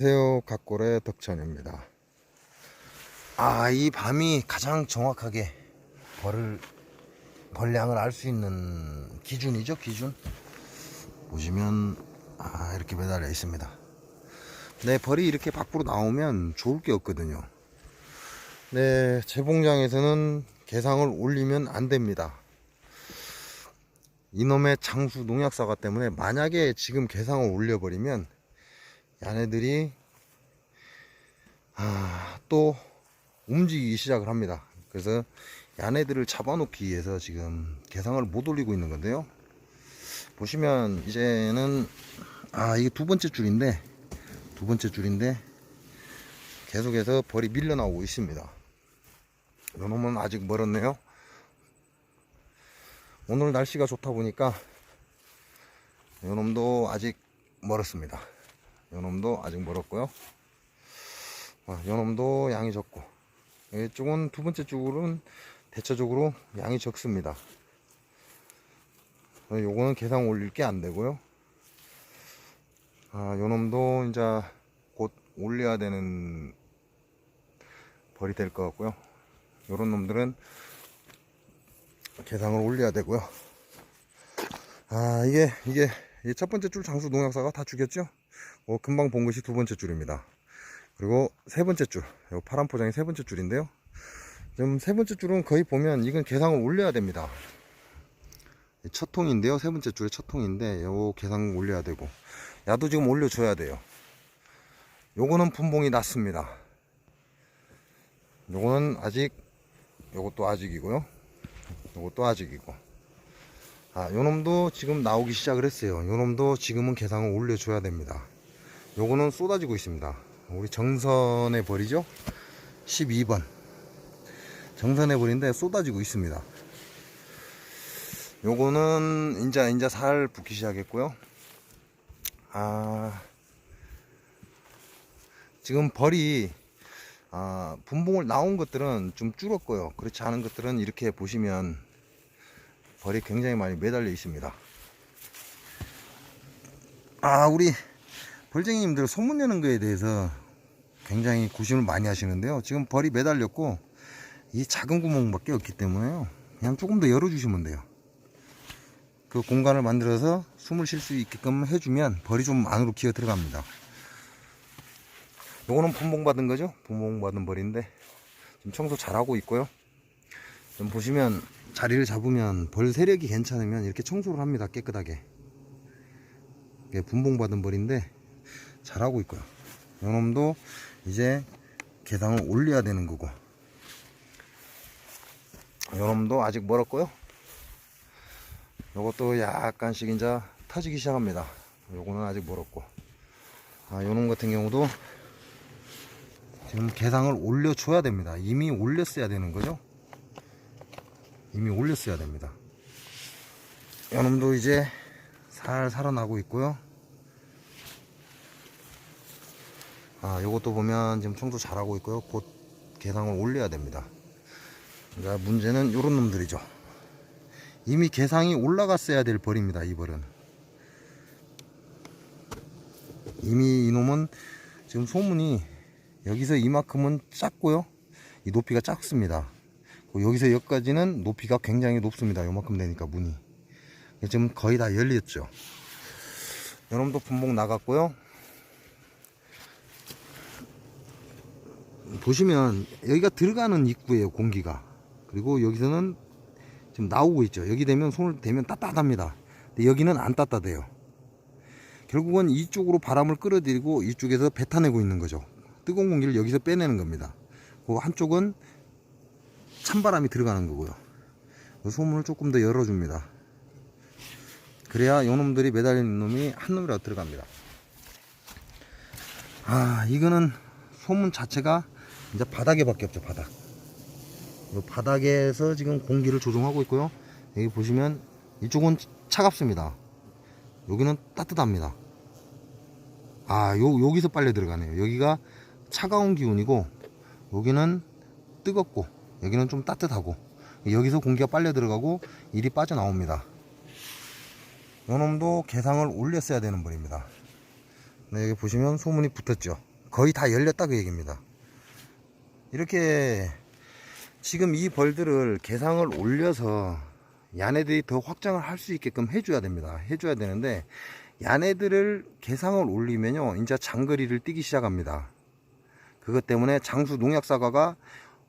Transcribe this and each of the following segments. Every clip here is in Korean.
안녕하세요 각골의 덕천입니다. 아 이 밤이 가장 정확하게 벌을 벌량을 알 수 있는 기준이죠 기준? 보시면 아 이렇게 매달려 있습니다. 네 벌이 이렇게 밖으로 나오면 좋을 게 없거든요. 네 재봉장에서는 개상을 올리면 안 됩니다. 이놈의 장수 농약사가 때문에 만약에 지금 개상을 올려버리면 얘네들이 아, 또 움직이기 시작을 합니다. 그래서 얘네들을 잡아놓기 위해서 지금 개상을 못 올리고 있는 건데요. 보시면 이제는 아 이게 두 번째 줄인데 두 번째 줄인데 계속해서 벌이 밀려 나오고 있습니다. 요놈은 아직 멀었네요. 오늘 날씨가 좋다 보니까 요놈도 아직 멀었습니다. 요놈도 아직 멀었고요. 아, 요놈도 양이 적고 이쪽은 두 번째 쪽으로는 대체적으로 양이 적습니다. 어, 요거는 계산 올릴 게 안 되고요. 아, 요놈도 이제 곧 올려야 되는 벌이 될 것 같고요. 요런 놈들은 개상을 올려야 되고요. 아, 이게, 이게 첫 번째 줄 장수 농약사가 다 죽였죠? 어, 금방 본 것이 두 번째 줄입니다. 그리고 세 번째 줄, 요 파란 포장이 세 번째 줄인데요. 지금 세 번째 줄은 거의 보면 이건 개상을 올려야 됩니다. 이첫 통인데요. 세 번째 줄의 첫 통인데 요 개상 올려야 되고 야도 지금 올려줘야 돼요. 요거는 분봉이 났습니다. 요거는 아직 요것도 아직이고요. 요것도 아직이고 아 요놈도 지금 나오기 시작을 했어요. 요놈도 지금은 개상을 올려줘야 됩니다. 요거는 쏟아지고 있습니다. 우리 정선의 벌이죠? 12번. 정선의 벌인데 쏟아지고 있습니다. 요거는 인자 인자 살 붙기 시작했고요. 아 지금 벌이 아 분봉을 나온 것들은 좀 줄었고요. 그렇지 않은 것들은 이렇게 보시면 벌이 굉장히 많이 매달려 있습니다. 아 우리 벌쟁이님들 소문 내는 거에 대해서 굉장히 구심을 많이 하시는데요. 지금 벌이 매달렸고 이 작은 구멍밖에 없기 때문에요. 그냥 조금 더 열어주시면 돼요. 그 공간을 만들어서 숨을 쉴 수 있게끔 해주면 벌이 좀 안으로 기어 들어갑니다. 요거는 분봉 받은 거죠? 분봉 받은 벌인데 지금 청소 잘하고 있고요. 좀 보시면 자리를 잡으면 벌 세력이 괜찮으면 이렇게 청소를 합니다. 깨끗하게. 이게 분봉 받은 벌인데 잘하고 있고요. 요놈도 이제 개상을 올려야 되는 거고 요놈도 아직 멀었고요. 요것도 약간씩 이제 터지기 시작합니다. 요거는 아직 멀었고 아 요놈 같은 경우도 지금 개상을 올려줘야 됩니다. 이미 올렸어야 되는 거죠. 이미 올렸어야 됩니다. 요놈도 이제 살 살아나고 있고요. 아, 요것도 보면 지금 청소 잘하고 있고요. 곧 개상을 올려야 됩니다. 그러니까 문제는 요런 놈들이죠. 이미 개상이 올라갔어야 될 벌입니다. 이 벌은. 이미 이놈은 지금 소문이 여기서 이만큼은 작고요. 이 높이가 작습니다. 여기서 여기까지는 높이가 굉장히 높습니다. 요만큼 되니까 문이. 지금 거의 다 열렸죠. 요놈도 분봉 나갔고요. 보시면 여기가 들어가는 입구예요 공기가. 그리고 여기서는 지금 나오고 있죠. 여기 되면 손을 대면 따뜻합니다. 근데 여기는 안 따뜻해요. 결국은 이쪽으로 바람을 끌어들이고 이쪽에서 뱉어내고 있는 거죠. 뜨거운 공기를 여기서 빼내는 겁니다. 그 한쪽은 찬바람이 들어가는 거고요. 그 소문을 조금 더 열어줍니다. 그래야 요놈들이 매달리는 놈이 한 놈이라도 들어갑니다. 아 이거는 소문 자체가 이제 바닥에밖에 없죠 바닥. 이 바닥에서 지금 공기를 조종하고 있고요. 여기 보시면 이쪽은 차갑습니다. 여기는 따뜻합니다. 아 요, 여기서 빨려 들어가네요. 여기가 차가운 기운이고 여기는 뜨겁고 여기는 좀 따뜻하고 여기서 공기가 빨려 들어가고 일이 빠져나옵니다. 요 놈도 개상을 올렸어야 되는 벌입니다. 네, 여기 보시면 소문이 붙었죠. 거의 다 열렸다 그 얘기입니다. 이렇게 지금 이 벌들을 개상을 올려서 야네들이 더 확장을 할 수 있게끔 해줘야 됩니다. 해줘야 되는데 야네들을 개상을 올리면요, 이제 장거리를 뛰기 시작합니다. 그것 때문에 장수 농약 사과가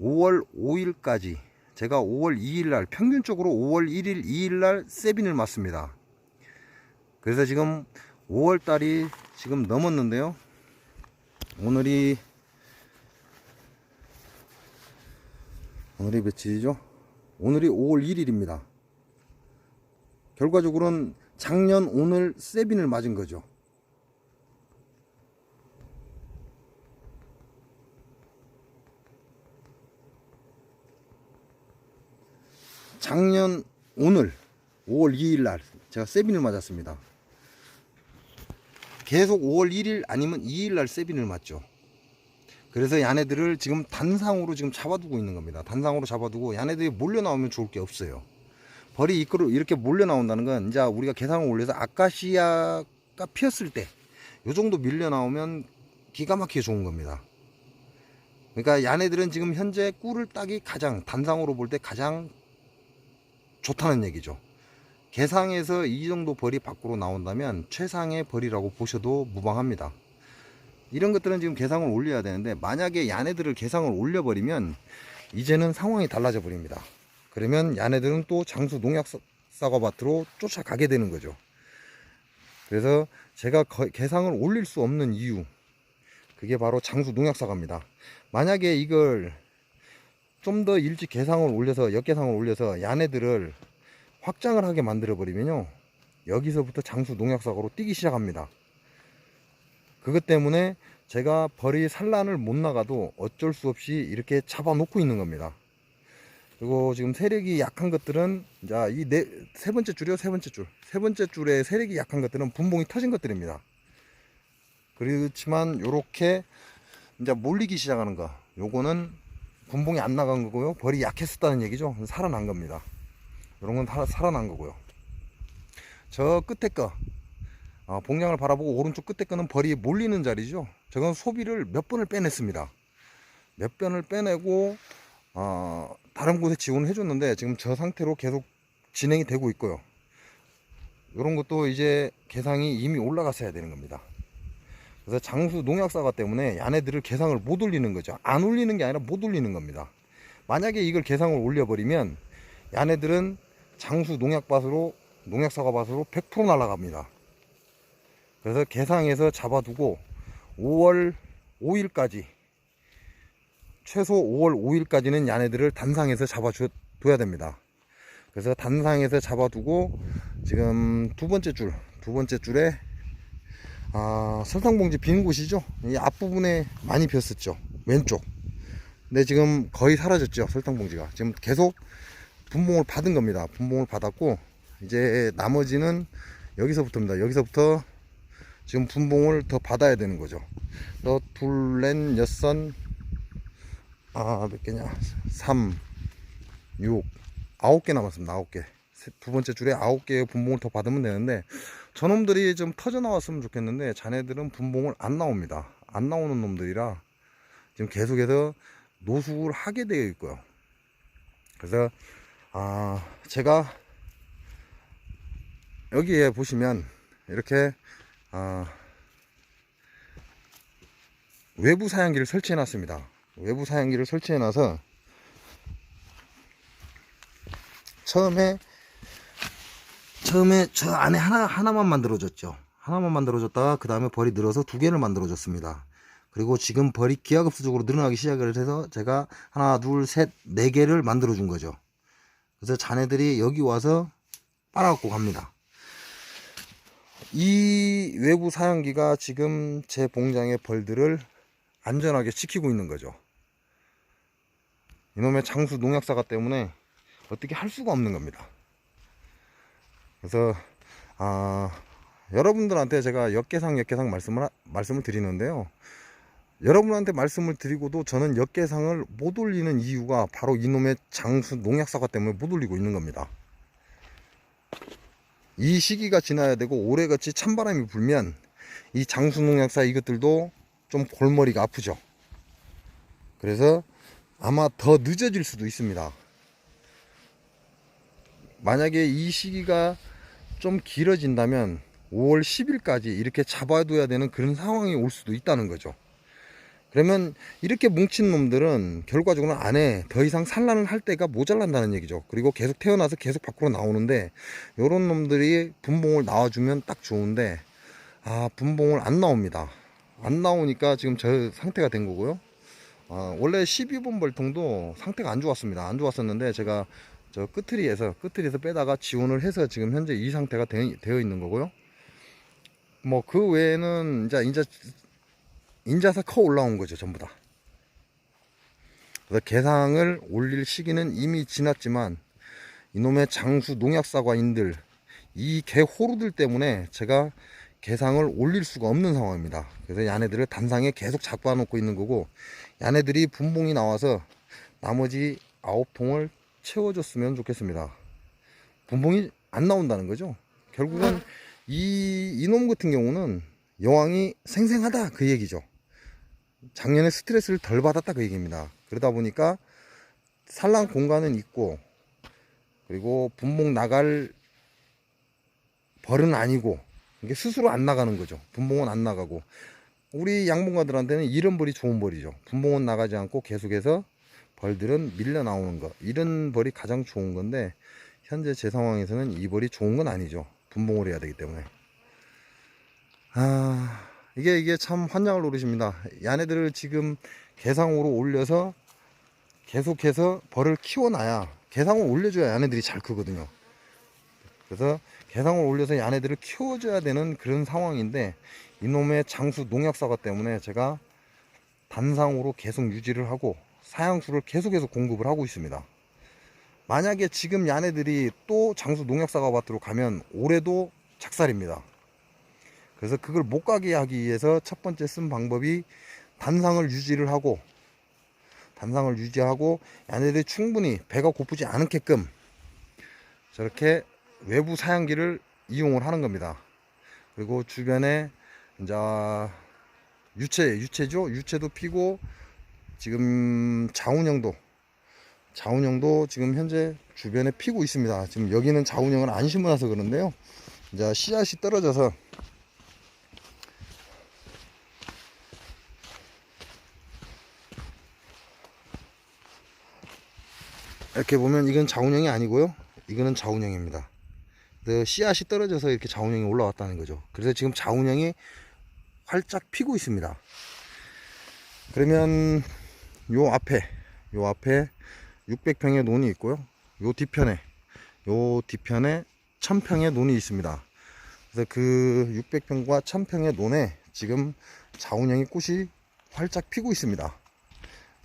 5월 5일까지 제가 5월 2일 날 평균적으로 5월 1일, 2일 날 세빈을 맞습니다. 그래서 지금 5월 달이 지금 넘었는데요. 오늘이 오늘이 며칠이죠? 오늘이 5월 1일입니다. 결과적으로는 작년 오늘 세빈을 맞은 거죠. 작년 오늘 5월 2일 날 제가 세빈을 맞았습니다. 계속 5월 1일 아니면 2일 날 세빈을 맞죠. 그래서 야네들을 지금 단상으로 지금 잡아두고 있는 겁니다. 단상으로 잡아두고 야네들이 몰려 나오면 좋을 게 없어요. 벌이 이끌어 이렇게 몰려 나온다는 건 이제 우리가 계상을 올려서 아카시아가 피었을 때 요 정도 밀려 나오면 기가 막히게 좋은 겁니다. 그러니까 야네들은 지금 현재 꿀을 따기 가장 단상으로 볼 때 가장 좋다는 얘기죠. 개상에서 이 정도 벌이 밖으로 나온다면 최상의 벌이라고 보셔도 무방합니다. 이런 것들은 지금 개상을 올려야 되는데 만약에 야네들을 개상을 올려버리면 이제는 상황이 달라져 버립니다. 그러면 야네들은 또 장수 농약 사- 사과밭으로 쫓아가게 되는 거죠. 그래서 제가 거- 개상을 올릴 수 없는 이유 그게 바로 장수 농약 사과입니다. 만약에 이걸 좀 더 일찍 개상을 올려서 역개상을 올려서 야네들을 확장을 하게 만들어 버리면요 여기서부터 장수 농약 사과로 뛰기 시작합니다. 그것 때문에 제가 벌이 산란을 못 나가도 어쩔 수 없이 이렇게 잡아 놓고 있는 겁니다. 그리고 지금 세력이 약한 것들은 자 이 네 세 번째 줄이요 세 번째 줄 세 번째 줄에 세력이 약한 것들은 분봉이 터진 것들입니다. 그렇지만 요렇게 이제 몰리기 시작하는 거 요거는 분봉이 안 나간 거고요 벌이 약했었다는 얘기죠 살아난 겁니다. 이런 건다 살아난 거고요. 저 끝에 거 어, 봉량을 바라보고 오른쪽 끝에 거는 벌이 몰리는 자리죠. 저건 소비를 몇 번을 빼냈습니다. 몇 번을 빼내고 어, 다른 곳에 지원을 해줬는데 지금 저 상태로 계속 진행이 되고 있고요. 이런 것도 이제 개상이 이미 올라갔어야 되는 겁니다. 그래서 장수 농약사과 때문에 야네들을 개상을 못 올리는 거죠. 안 올리는 게 아니라 못 올리는 겁니다. 만약에 이걸 개상을 올려버리면 야네들은 장수 농약밭으로 농약사과밭으로 100% 날아갑니다. 그래서 개상에서 잡아두고 5월 5일까지 최소 5월 5일까지는 야네들을 단상에서 잡아둬야 됩니다. 그래서 단상에서 잡아두고 지금 두 번째 줄, 두 번째 줄에 아, 설탕봉지 빈 곳이죠. 이 앞부분에 많이 비었었죠. 왼쪽. 근데 지금 거의 사라졌죠. 설탕봉지가. 지금 계속 분봉을 받은 겁니다. 분봉을 받았고 이제 나머지는 여기서부터입니다. 여기서부터 지금 분봉을 더 받아야 되는 거죠. 너 둘, 넷, 여섯, 아, 몇 개냐? 3, 6, 아홉 개 남았습니다. 아홉 개. 세- 두 번째 줄에 아홉 개의 분봉을 더 받으면 되는데 저놈들이 좀 터져 나왔으면 좋겠는데 자네들은 분봉을 안 나옵니다. 안 나오는 놈들이라 지금 계속해서 노숙을 하게 되어 있고요. 그래서 아, 제가 여기에 보시면 이렇게 아, 외부 사양기를 설치해 놨습니다. 외부 사양기를 설치해 놔서 처음에 처음에 저 안에 하나 하나만 만들어졌죠. 하나만 만들어졌다가 그 다음에 벌이 늘어서 두 개를 만들어졌습니다. 그리고 지금 벌이 기하급수적으로 늘어나기 시작을 해서 제가 하나, 둘, 셋, 네 개를 만들어 준 거죠. 그래서 자네들이 여기 와서 빨아갖고 갑니다. 이 외부 사양기가 지금 제 봉장의 벌들을 안전하게 지키고 있는 거죠. 이놈의 장수 농약사가 때문에 어떻게 할 수가 없는 겁니다. 그래서 아, 여러분들한테 제가 역계상 역계상 말씀을 하- 말씀을 드리는데요. 여러분한테 말씀을 드리고도 저는 역계상을 못 올리는 이유가 바로 이놈의 장수 농약사과 때문에 못 올리고 있는 겁니다. 이 시기가 지나야 되고 올해같이 찬바람이 불면 이 장수 농약사 이것들도 좀 골머리가 아프죠. 그래서 아마 더 늦어질 수도 있습니다. 만약에 이 시기가 좀 길어진다면 5월 10일까지 이렇게 잡아둬야 되는 그런 상황이 올 수도 있다는 거죠. 그러면 이렇게 뭉친 놈들은 결과적으로 안에 더 이상 산란을 할 때가 모자란다는 얘기죠. 그리고 계속 태어나서 계속 밖으로 나오는데 요런 놈들이 분봉을 나와주면 딱 좋은데 아 분봉을 안 나옵니다. 안 나오니까 지금 저 상태가 된 거고요. 아, 원래 12번 벌통도 상태가 안 좋았습니다. 안 좋았었는데 제가 저 끝트리에서 끝트리에서 빼다가 지원을 해서 지금 현재 이 상태가 되, 되어 있는 거고요. 뭐 그 외에는 이제 이제 인자서 커 올라온 거죠 전부 다. 그래서 개상을 올릴 시기는 이미 지났지만 이놈의 장수 농약사과인들 이 개 호루들 때문에 제가 개상을 올릴 수가 없는 상황입니다. 그래서 야네들을 단상에 계속 잡아 놓고 있는 거고 야네들이 분봉이 나와서 나머지 아홉 통을 채워줬으면 좋겠습니다. 분봉이 안 나온다는 거죠. 결국은 이 이놈 같은 경우는 여왕이 생생하다 그 얘기죠. 작년에 스트레스를 덜 받았다 그 얘기입니다. 그러다 보니까 산란 공간은 있고 그리고 분봉 나갈 벌은 아니고 이게 스스로 안 나가는 거죠. 분봉은 안 나가고 우리 양봉가들한테는 이런 벌이 좋은 벌이죠. 분봉은 나가지 않고 계속해서 벌들은 밀려 나오는 거 이런 벌이 가장 좋은 건데 현재 제 상황에서는 이 벌이 좋은 건 아니죠. 분봉을 해야 되기 때문에 아 이게 이게 참 환장을 노리십니다. 야네들을 지금 개상으로 올려서 계속해서 벌을 키워놔야 개상을 올려줘야 야네들이 잘 크거든요. 그래서 개상을 올려서 야네들을 키워줘야 되는 그런 상황인데 이놈의 장수 농약사과 때문에 제가 단상으로 계속 유지를 하고 사양수를 계속해서 공급을 하고 있습니다. 만약에 지금 야네들이 또 장수 농약사과 밭으로 가면 올해도 작살입니다. 그래서 그걸 못 가게 하기 위해서 첫 번째 쓴 방법이 단상을 유지를 하고 단상을 유지하고 야네들이 충분히 배가 고프지 않게끔 저렇게 외부 사양기를 이용을 하는 겁니다. 그리고 주변에 이제 유채 유채죠 유채도 피고 지금 자운형도 자운형도 지금 현재 주변에 피고 있습니다. 지금 여기는 자운형을 안 심어놔서 그런데요. 이제 씨앗이 떨어져서 이렇게 보면 이건 자운형이 아니고요. 이거는 자운형입니다. 그 씨앗이 떨어져서 이렇게 자운형이 올라왔다는 거죠. 그래서 지금 자운형이 활짝 피고 있습니다. 그러면 요 앞에 요 앞에 600평의 논이 있고요. 요 뒤편에 요 뒤편에 1000평의 논이 있습니다. 그래서 그 600평과 1000평의 논에 지금 자운형이 꽃이 활짝 피고 있습니다.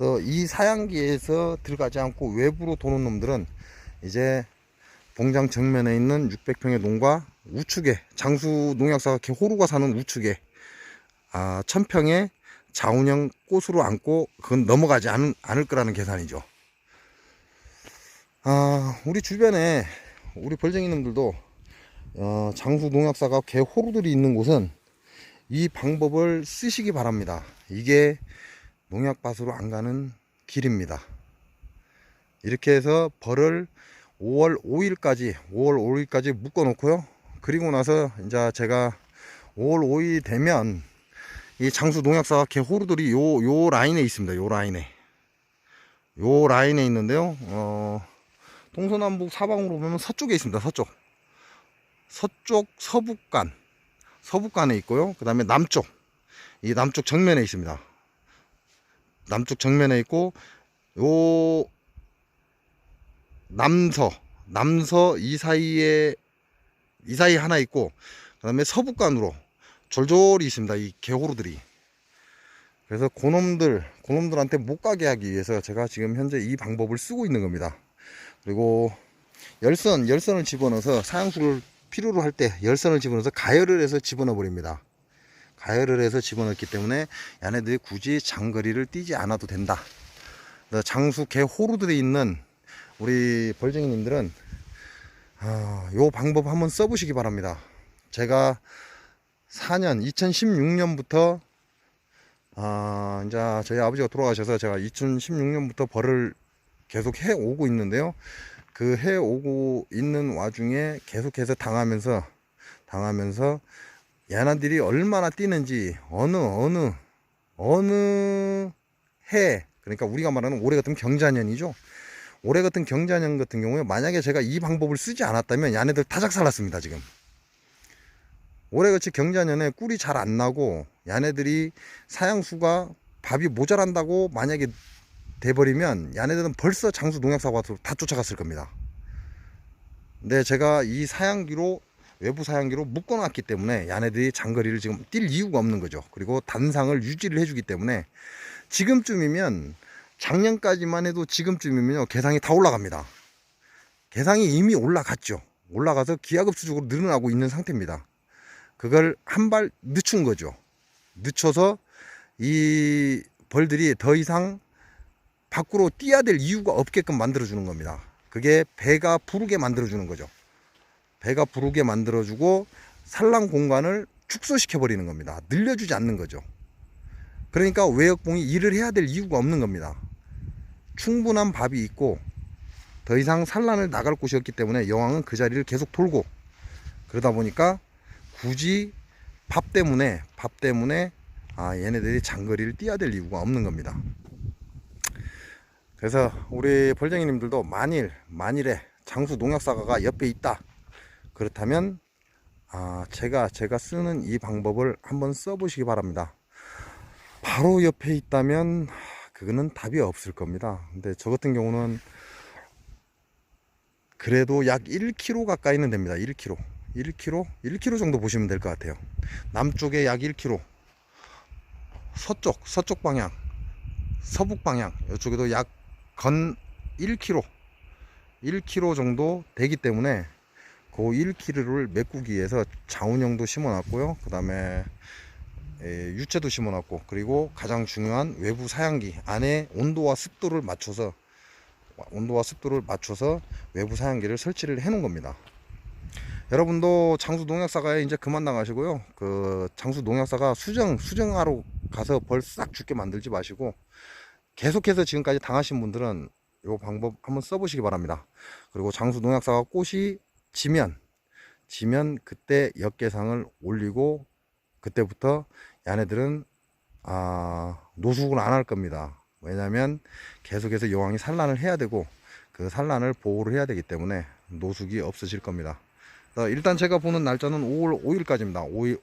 그래서 이 사양기에서 들어가지 않고 외부로 도는 놈들은 이제 봉장 정면에 있는 600평의 농과 우측에 장수 농약사가 이렇게 호루가 사는 우측에 아, 1000평의 자운형 꽃으로 안고 그건 넘어가지 않, 않을 거라는 계산이죠. 아, 우리 주변에 우리 벌쟁이 놈들도 어, 장수 농약사가 개 호루들이 있는 곳은 이 방법을 쓰시기 바랍니다. 이게 농약밭으로 안 가는 길입니다. 이렇게 해서 벌을 5월 5일까지 5월 5일까지 묶어 놓고요. 그리고 나서 이제 제가 5월 5일 되면 이 장수 농약사 개 호루들이 요 요 라인에 있습니다. 요 라인에 요 라인에 있는데요. 어, 동서남북 사방으로 보면 서쪽에 있습니다. 서쪽 서쪽 서북간 서북간에 있고요. 그 다음에 남쪽 이 남쪽 정면에 있습니다. 남쪽 정면에 있고 요 남서 남서 이 사이에 이 사이에 하나 있고 그 다음에 서북간으로 졸졸이 있습니다 이 개호루들이. 그래서 고놈들 고놈들한테 못 가게 하기 위해서 제가 지금 현재 이 방법을 쓰고 있는 겁니다. 그리고 열선 열선을 집어넣어서 사양수를 필요로 할 때 열선을 집어넣어서 가열을 해서 집어넣어 버립니다 가열을 해서 집어넣기 때문에 얘네들이 굳이 장거리를 뛰지 않아도 된다 장수 개 호루들이 있는 우리 벌쟁이님들은 아, 요 방법 한번 써보시기 바랍니다. 제가 4년 2016년부터 아, 이제 저희 아버지가 돌아가셔서 제가 2016년부터 벌을 계속 해 오고 있는데요. 그 해 오고 있는 와중에 계속해서 당하면서 당하면서 야나들이 얼마나 뛰는지 어느 어느 어느 해 그러니까 우리가 말하는 올해 같은 경자년이죠. 올해 같은 경자년 같은 경우에 만약에 제가 이 방법을 쓰지 않았다면 야네들 타작살 났습니다 지금. 올해같이 경자년에 꿀이 잘 안 나고 야네들이 사양수가 밥이 모자란다고 만약에 돼버리면 야네들은 벌써 장수 농약사고 다 쫓아갔을 겁니다. 근데 제가 이 사양기로 외부 사양기로 묶어놨기 때문에 야네들이 장거리를 지금 뛸 이유가 없는 거죠. 그리고 단상을 유지를 해주기 때문에 지금쯤이면 작년까지만 해도 지금쯤이면요 개상이 다 올라갑니다. 개상이 이미 올라갔죠. 올라가서 기하급수적으로 늘어나고 있는 상태입니다. 그걸 한 발 늦춘 거죠. 늦춰서 이 벌들이 더 이상 밖으로 뛰어야 될 이유가 없게끔 만들어 주는 겁니다. 그게 배가 부르게 만들어 주는 거죠. 배가 부르게 만들어 주고 산란 공간을 축소시켜 버리는 겁니다. 늘려주지 않는 거죠. 그러니까 외역봉이 일을 해야 될 이유가 없는 겁니다. 충분한 밥이 있고 더 이상 산란을 나갈 곳이 없기 때문에 여왕은 그 자리를 계속 돌고 그러다 보니까 굳이 밥 때문에 밥 때문에 아 얘네들이 장거리를 뛰어야 될 이유가 없는 겁니다. 그래서 우리 벌쟁이님들도 만일 만일에 장수 농약사가가 옆에 있다 그렇다면 아 제가 제가 쓰는 이 방법을 한번 써보시기 바랍니다. 바로 옆에 있다면 그거는 답이 없을 겁니다. 근데 저 같은 경우는 그래도 약 1km 가까이는 됩니다. 1km. 1km? 1km 정도 보시면 될 것 같아요. 남쪽에 약 1km. 서쪽, 서쪽 방향, 서북 방향, 이쪽에도 약 건 1km, 1km 정도 되기 때문에 그 1km를 메꾸기 위해서 자운형도 심어놨고요. 그 다음에 유채도 심어놨고 그리고 가장 중요한 외부 사양기 안에 온도와 습도를 맞춰서 온도와 습도를 맞춰서 외부 사양기를 설치를 해 놓은 겁니다. 여러분도 장수 농약사가에 이제 그만 나가시고요. 그 장수 농약사가 수정 수정하러 가서 벌 싹 죽게 만들지 마시고 계속해서 지금까지 당하신 분들은 이 방법 한번 써보시기 바랍니다. 그리고 장수 농약사가 꽃이 지면 지면 그때 역계상을 올리고 그때부터 야네들은 아, 노숙을 안 할 겁니다. 왜냐하면 계속해서 여왕이 산란을 해야 되고 그 산란을 보호를 해야 되기 때문에 노숙이 없어질 겁니다. 어, 일단 제가 보는 날짜는 5월 5일까지입니다. 5일,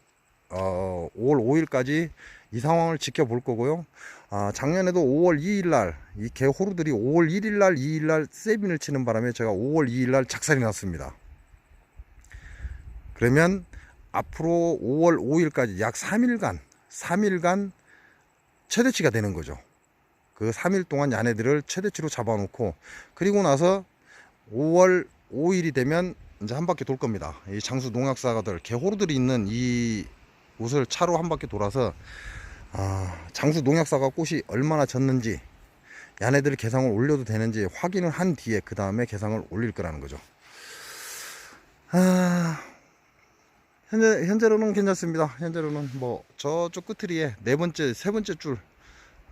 어, 5월 5일까지 이 상황을 지켜볼 거고요. 아, 작년에도 5월 2일 날, 이 개호루들이 5월 1일 날, 2일 날 세빈을 치는 바람에 제가 5월 2일 날 작살이 났습니다. 그러면 앞으로 5월 5일까지 약 3일간, 3일간 최대치가 되는 거죠. 그 3일 동안 야네들을 최대치로 잡아놓고, 그리고 나서 5월 5일이 되면 이제 한 바퀴 돌 겁니다. 이 장수 농약사가들, 개호루들이 있는 이 옷을 차로 한 바퀴 돌아서, 아, 장수 농약사가 꽃이 얼마나 졌는지, 야네들 개상을 올려도 되는지 확인을 한 뒤에 그 다음에 개상을 올릴 거라는 거죠. 아, 현재 현재로는 괜찮습니다. 현재로는 뭐 저쪽 끝트리에 네 번째, 세 번째 줄,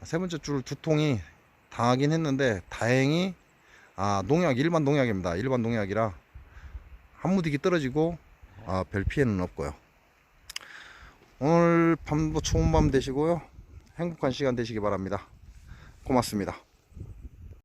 세 번째 줄 두 통이 당하긴 했는데 다행히 아 농약 일반 농약입니다. 일반 농약이라 한 무디기 떨어지고 아, 별 피해는 없고요. 오늘 밤도 좋은 밤 되시고요. 행복한 시간 되시기 바랍니다. 고맙습니다.